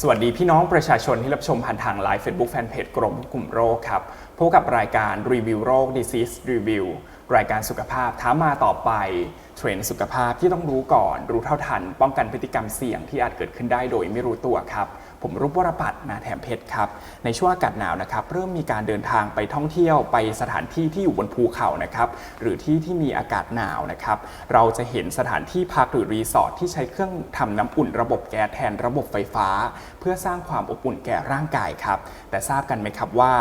สวัสดีพี่น้องประชาชนที่รับชมผ่านทางไลฟ์เฟซบุ๊กแฟนเพจกรมกลุ่มโรคครับ พบกับรายการรีวิวโรค Disease Review รายการสุขภาพท้ามาต่อไป เทรนด์สุขภาพที่ต้องรู้ก่อน รู้เท่าทัน ป้องกันพฤติกรรมเสี่ยงที่อาจเกิดขึ้นได้โดยไม่รู้ตัวครับ ผมรุปวรปัตนาแถมเพชรครับ ในช่วงอากาศหนาวนะครับ เริ่มมีการเดินทางไปท่องเที่ยวไปสถานที่ที่อยู่บนภูเขานะครับหรือที่ที่มีอากาศหนาวนะครับ เราจะเห็นสถานที่พักหรือรีสอร์ทที่ใช้เครื่องทำน้ำอุ่นระบบแก๊สแทนระบบไฟฟ้า เพื่อสร้างความอบอุ่นแก่ร่างกายครับ แต่ทราบกันไหมครับว่า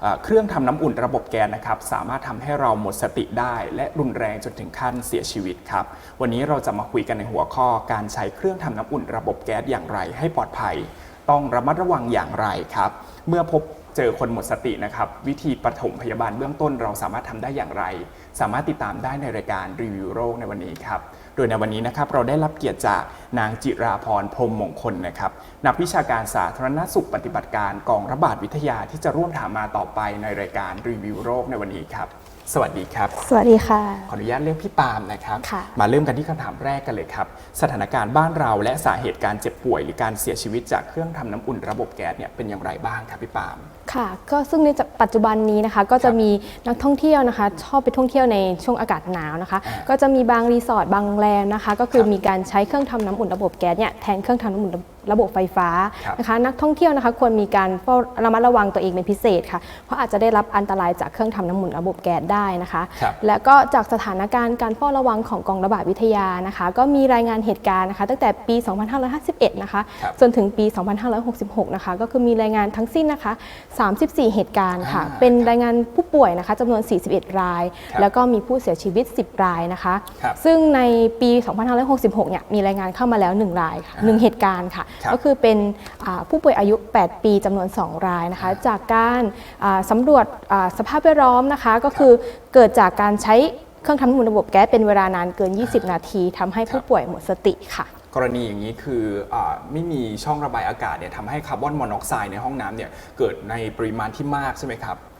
เอ่อเครื่องทำน้ำอุ่นระบบแก๊สนะครับ สามารถทำให้เราหมดสติได้ และรุนแรงจนถึงขั้นเสียชีวิตครับ วันนี้เราจะมาคุยกันในหัวข้อการใช้เครื่องทำน้ำอุ่นระบบแก๊สอย่างไรให้ปลอดภัย ต้องระมัดระวังอย่างไรครับ เมื่อพบเจอคนหมดสตินะครับ วิธีปฐมพยาบาลเบื้องต้นเราสามารถทำได้อย่างไร สามารถติดตามได้ในรายการรีวิวโรคในวันนี้ครับ โดยในวันนี้นะครับเราได้รับเกียรติจากนางจิราพรพรมมงคลนะครับนักวิชาการสาธารณสุขปฏิบัติการกองระบาดวิทยาที่จะร่วมถามมาต่อไปในรายการรีวิวโรคในวันนี้ครับ สวัสดีครับ สวัสดีค่ะ ขออนุญาตเรียกพี่ปาล์มนะครับ ค่ะ มาเริ่มกันที่คำถามแรกกันเลยครับ สถานการณ์บ้านเราและสาเหตุการเจ็บป่วย หรือการเสียชีวิตจากเครื่องทำน้ำอุ่นระบบแก๊สเนี่ยเป็นอย่างไรบ้างครับพี่ปาล์ม ค่ะ ก็ซึ่งในปัจจุบันนี้นะคะ ก็จะครับมีนักท่องเที่ยวนะคะ ชอบไปท่องเที่ยวในช่วงอากาศหนาวนะคะอ่าก็จะมีบางรีสอร์ทบางโรงแรมนะคะ ก็คือครับ มีการใช้เครื่องทำน้ำอุ่นระบบแก๊สเนี่ยแทนเครื่องทำน้ำอุ่น ระบบไฟฟ้าครับนะคะนักท่องเที่ยวนะคะควรมีการเฝ้าระมัดระวังตัวเองเป็นพิเศษค่ะ เพราะอาจจะได้รับอันตรายจากเครื่องทำน้ำอุ่นระบบแก๊สได้นะคะครับและก็จากสถานการณ์การเฝ้าระวังของกองระบาดวิทยานะคะ ก็มีรายงานเหตุการณ์นะคะตั้งแต่ปี 2551 นะคะครับจนถึงปี 2566 นะคะ ก็คือมีรายงานทั้งสิ้นนะคะ 34 เหตุการณ์ค่ะอ่าเป็นรายงานผู้ป่วยนะคะจำนวน 41 รายครับแล้วก็มีผู้เสียชีวิต 10 รายนะคะครับซึ่งในปี 2566 เนี่ยมีรายงานเข้ามาแล้ว 1 รายค่ะอ่า1เหตุการณ์ค่ะครับก็คือเป็นอ่าผู้ป่วยอายุ 8 ปีจำนวน 2 รายนะคะ จากการอ่าสำรวจอ่าสภาพแวดล้อมนะคะ ก็คือเกิดจากการใช้เครื่องทำน้ำอุ่นระบบแก๊สเป็นเวลานานเกิน 20 นาทีทำให้ผู้ป่วยหมดสติค่ะกรณีอย่างนี้คืออาไม่มีช่องระบายอากาศเนี่ยทำให้คาร์บอนมอนอกไซด์ในห้องน้ำเนี่ยเกิดในปริมาณที่มากใช่ไหมครับอ๋อ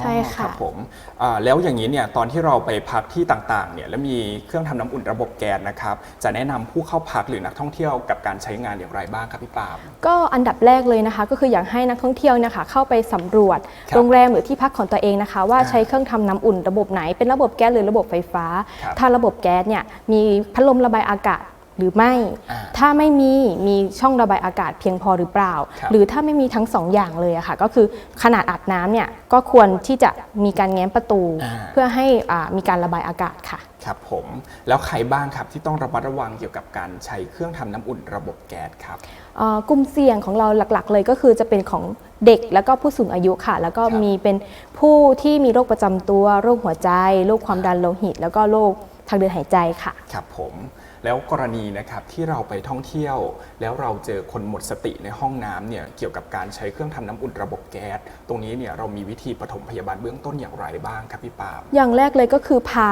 ใช่ค่ะ รับผมอ่าแล้วอย่างนี้เนี่ยตอนที่เราไปพักที่ต่างๆเนี่ยแล้วมีเครื่องทำน้ำอุ่นระบบแก๊สนะครับจะแนะนำผู้เข้าพักหรือนักท่องเที่ยวกับการใช้งานอย่างไรบ้างครับพี่ปาล์ม ก็อันดับแรกเลยนะคะ ก็คืออยากให้นักท่องเที่ยวเนะคะเข้าไปสำรวจครับโรงแรมหรือที่พักของตัวเองนะคะ ว่าอ่าใช้เครื่องทำน้ำอุ่นระบบไหน เป็นระบบแก๊สหรือระบบไฟฟ้า ครับถ้าระบบแก๊สเนี่ยมีพัดลมระบายอากาศหรือไม่ อ่า ถ้าไม่มีมีช่องระบายอากาศเพียงพอหรือเปล่าครับหรือถ้าไม่มีทั้งสองอย่างเลยอะค่ะ ก็คือขนาดอาบน้ำเนี่ยก็ควรที่จะมีการแง้มประตูอ่าเพื่อให้อ่ามีการระบายอากาศค่ะครับผมแล้วใครบ้างครับที่ต้องระมัดระวังเกี่ยวกับการใช้เครื่องทำน้ำอุ่นระบบแก๊สครับเอ่อกลุ่มเสี่ยงของเราหลักๆ เลยก็คือจะเป็นของเด็กแล้วก็ผู้สูงอายุค่ะ แล้วก็ครับมีเป็นผู้ที่มีโรคประจำตัว โรคหัวใจ โรคความดันโลหิต แล้วก็โรคทางเดินหายใจค่ะ ครับผม แล้วกรณีนะครับที่เราไปท่องเที่ยว แล้วเราเจอคนหมดสติในห้องน้ำเนี่ยเกี่ยวกับการใช้เครื่องทำน้ำอุ่นระบบแก๊สตรงนี้เนี่ยเรามีวิธีปฐมพยาบาลเบื้องต้นอย่างไรบ้างครับพี่ปาล์มอย่างแรกเลยก็คือพา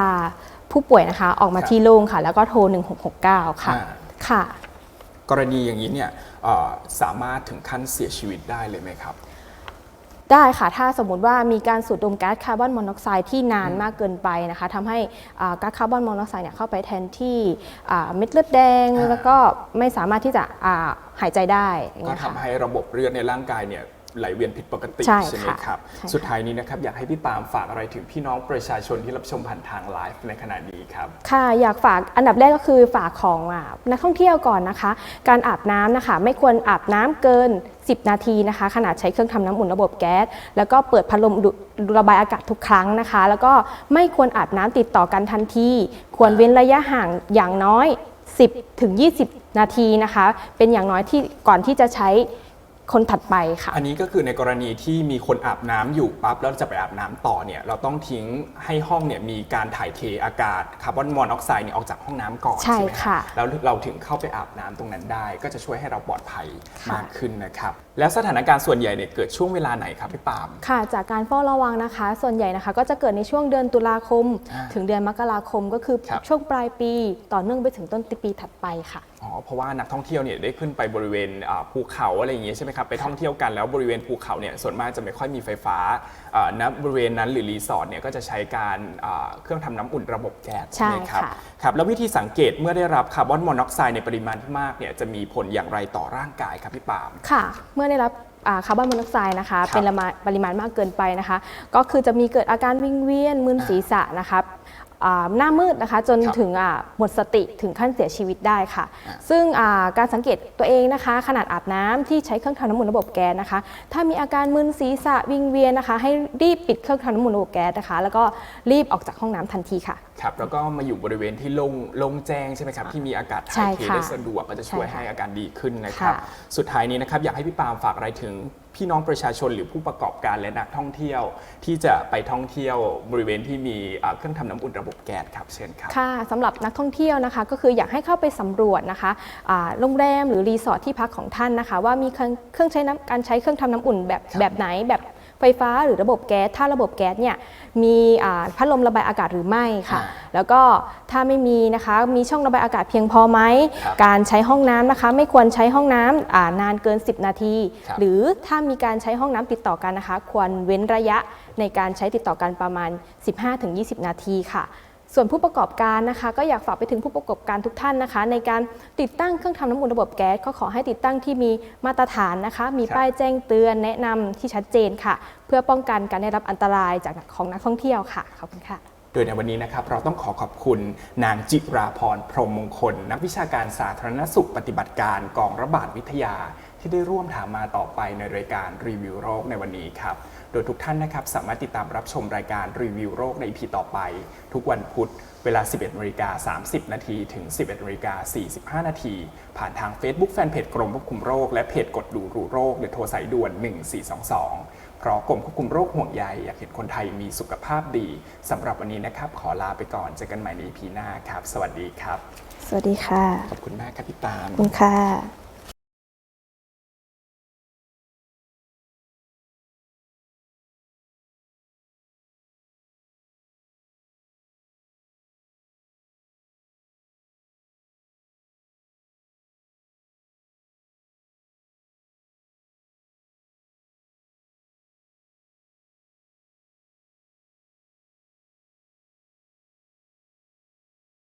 ผู้ป่วยนะคะออกมาครับที่โล่งค่ะ แล้วก็โทร 1669 ค่ะอ่าค่ะ กรณีอย่างนี้เนี่ยเอ่อสามารถถึงขั้นเสียชีวิตได้เลยไหมครับ ได้ค่ะถ้าสมมุติว่ามีการสูดดมก๊าซคาร์บอนมอนอกไซด์ที่นานมากเกินไปนะคะทำให้อ่าก๊าซคาร์บอนมอนอกไซด์เนี่ยเข้าไปแทนที่อ่าเม็ดเลือดแดงอ่าแล้วก็ไม่สามารถที่จะอ่าหายใจได้อย่างก็เงี้ยทำค่ะให้ระบบเลือดในร่างกายเนี่ยไหลเวียนผิดปกติใช่ไหมค่ะครับใช่ค่ะสุดท้ายนี้นะครับอยากให้พี่ปาล์มฝากอะไรถึงพี่น้องประชาชนที่รับชมผ่านทางไลฟ์ในขณะนี้ครับ ค่ะอยากฝากอันดับแรกก็คือฝากของอะนักท่องเที่ยวก่อนนะคะ การอาบน้ำนะคะ ไม่ควรอาบน้ำเกิน 10 นาทีนะคะ ขนาดใช้เครื่องทำน้ำอุ่นระบบแก๊ส แล้วก็เปิดพัดลมระบายอากาศทุกครั้งนะคะ แล้วก็ไม่ควรอาบน้ำติดต่อกันทันที ควรเว้นระยะห่างอย่างน้อย 10ถึง20 นาทีนะคะ เป็นอย่างน้อยที่ก่อนที่จะใช้ คนถัดไปค่ะ อันนี้ก็คือในกรณีที่มีคนอาบน้ำอยู่ปั๊บแล้วจะไปอาบน้ำต่อเนี่ยเราต้องทิ้งให้ห้องเนี่ยมีการถ่ายเทอากาศคาร์บอนมอนอกไซด์เนี่ยออกจากห้องน้ำก่อนใช่ใช่ไหมคค่ะรับแล้วเราถึงเข้าไปอาบน้ำตรงนั้นได้ ก็จะช่วยให้เราปลอดภัยค่ะมากขึ้นนะครับ แล้วสถานการณ์ส่วนใหญ่เนี่ยเกิดช่วงเวลาไหนครับพี่ปาล์ม ค่ะ จากการเฝ้าระวังนะคะ ส่วนใหญ่นะคะ ก็จะเกิดในช่วงเดือนตุลาคม อ่าถึงเดือนมกราคมก็คือครับ ช่วงปลายปี ต่อเนื่องไปถึงต้นปีถัดไปค่ะอ๋อเพราะว่านักท่องเที่ยวเนี่ยได้ขึ้นไปบริเวณอ่าภูเขาอะไรอย่างเงี้ยใช่ไหมครับไปท่องเที่ยวกันแล้วบริเวณภูเขาเนี่ยส่วนมากจะไม่ค่อยมีไฟฟ้าอ่าณบริเวณนั้นหรือรีสอร์ทเนี่ยก็จะใช้การอ่าเครื่องทำน้ำอุ่นระบบแก๊สใช่ไหมครับค่ะ ครับแล้ววิธีสังเกตเมื่อได้รับคาร์บอนมอนอกไซด์ในปริมาณที่มากเนี่ยจะมีผลอย่างไรต่อร่างกายครับพี่ปาล์ม ค่ะ เมื่อได้รับอ่าคาร์บอนมอนอกไซด์นะคะครับเป็นละมาปริมาณมากเกินไปนะคะ ก็คือจะมีเกิดอาการวิงเวียนมึนศีรษะนะคะอ่า หน้ามืดนะคะจนครับถึงอ่าหมดสติถึงขั้นเสียชีวิตได้ค่ะอ่าซึ่งอ่าการสังเกตตัวเองนะคะ ขนาดอาบน้ำที่ใช้เครื่องทำน้ำอุ่นระบบแก๊สนะคะ ถ้ามีอาการมึนศีรษะวิงเวียนนะคะ ให้รีบปิดเครื่องทำน้ำอุ่นระบบแก๊สนะคะ แล้วก็รีบออกจากห้องน้ำทันทีค่ะครับแล้วก็มาอยู่บริเวณที่โล่งโล่งแจ้งใช่ไหมครับที่มีอากาศใช่ถ่ายเทค่ะได้สะดวกก็จะช่วยใช่ค่ะให้อาการดีขึ้นนะครับค่ะสุดท้ายนี้นะครับอยากให้พี่ปาล์มฝากอะไรถึง พี่น้องประชาชนหรือผู้ประกอบการและนักท่องเที่ยว ที่จะไปท่องเที่ยวบริเวณที่มีอ่าเครื่องทำน้ำอุ่นระบบแก๊สครับเชิญครับค่ะสำหรับนักท่องเที่ยวนะคะ ก็คืออยากให้เข้าไปสำรวจนะคะอ่าโรงแรมหรือรีสอร์ทที่พักของท่านนะคะ ว่ามีเครื่องเครื่องใช้น้ำการใช้เครื่องทำน้ำอุ่นแบบครับแบบไหนแบบ ไฟฟ้าหรือระบบแก๊สถ้าระบบแก๊สเนี่ยมีอ่าพัดลมระบายอากาศหรือไม่ค่ะอ่าแล้วก็ถ้าไม่มีนะคะมีช่องระบายอากาศเพียงพอไหมครับการใช้ห้องน้ำนะคะ ไม่ควรใช้ห้องน้ำอ่านานเกิน 10 นาทีครับหรือถ้ามีการใช้ห้องน้ำติดต่อกันนะคะ ควรเว้นระยะในการใช้ติดต่อกันประมาณ 15-20 นาทีค่ะ ส่วนผู้ประกอบการนะคะก็อยากฝากไปถึงผู้ประกอบการทุกท่านนะคะ ในการติดตั้งเครื่องทำน้ำอุ่นระบบแก๊สก็ขอให้ติดตั้งที่มีมาตรฐานนะคะ มีป้ายแจ้งเตือนแนะนำที่ชัดเจนค่ะ เพื่อป้องกันการได้รับอันตรายจากของนักท่องเที่ยวค่ะขอบคุณค่ะ โดยในวันนี้นะครับเราต้องขอขอบคุณนางจิราพรพรหมมงคล นักวิชาการสาธารณสุขปฏิบัติการกองระบาดวิทยาที่ได้ร่วมถามมาต่อไปในรายการรีวิวโรคในวันนี้ครับ โดยทุกท่านนะครับสามารถติดตามรับชมรายการรีวิวโรคในพีต่อไป ทุกวันพุธเวลา 11นาฬิกา30 นาทีถึง 11นาฬิกา45 นาที ผ่านทาง Facebook Fanpage กรมควบคุมโรค และเพจกดดูรู้โรคหรือโทรสายด่วน 1422 เพราะกรมควบคุมโรคห่วงใยอยากเห็นคนไทยมีสุขภาพดีสำหรับวันนี้นะครับ ขอลาไปก่อนเจอกันใหม่ใน EP หน้าครับ สวัสดีครับ สวัสดีค่ะ ขอบคุณมากครับพี่ปาล์มขอบคุณค่ะ